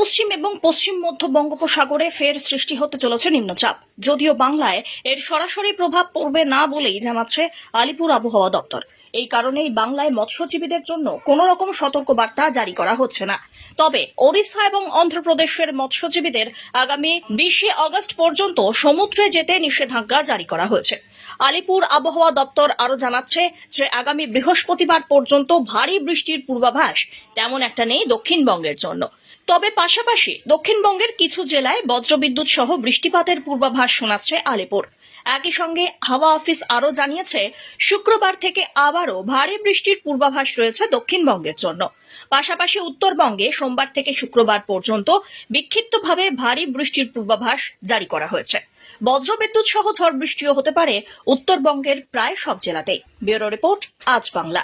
পশ্চিম এবং পশ্চিম মধ্য বঙ্গোপসাগরে ফের সৃষ্টি হতে চলেছে নিম্নচাপ। যদিও বাংলায় এর সরাসরি প্রভাব পড়বে না বলেই জানাচ্ছে আলিপুর আবহাওয়া দপ্তর। এই কারণেই বাংলায় মৎস্যজীবীদের জন্য কোনো রকম সতর্কবার্তা জারি করা হচ্ছে না। তবে ওড়িশা এবং অন্ধ্রপ্রদেশের মৎস্যজীবীদের আগামী বিশে আগস্ট পর্যন্ত সমুদ্রে যেতে নিষেধাজ্ঞা জারি করা হয়েছে। আলিপুর আবহাওয়া দপ্তর আরও জানাচ্ছে যে আগামী বৃহস্পতিবার পর্যন্ত ভারী বৃষ্টির পূর্বাভাস তেমন একটা নেই দক্ষিণবঙ্গের জন্য। তবে পাশাপাশি দক্ষিণবঙ্গের কিছু জেলায় বজ্রবিদ্যুৎ সহ বৃষ্টিপাতের পূর্বাভাস শোনাচ্ছে আলিপুর। একই সঙ্গে হাওয়া অফিস আরও জানিয়েছে, শুক্রবার থেকে আবারও ভারী বৃষ্টির পূর্বাভাস রয়েছে দক্ষিণবঙ্গের জন্য। পাশাপাশি উত্তরবঙ্গে সোমবার থেকে শুক্রবার পর্যন্ত বিক্ষিপ্তভাবে ভারী বৃষ্টির পূর্বাভাস জারি করা হয়েছে। বজ্রবিদ্যুৎ সহ ঝড় বৃষ্টিও হতে পারে উত্তরবঙ্গের প্রায় সব জেলাতেই। ব্যুরো রিপোর্ট আজ বাংলা।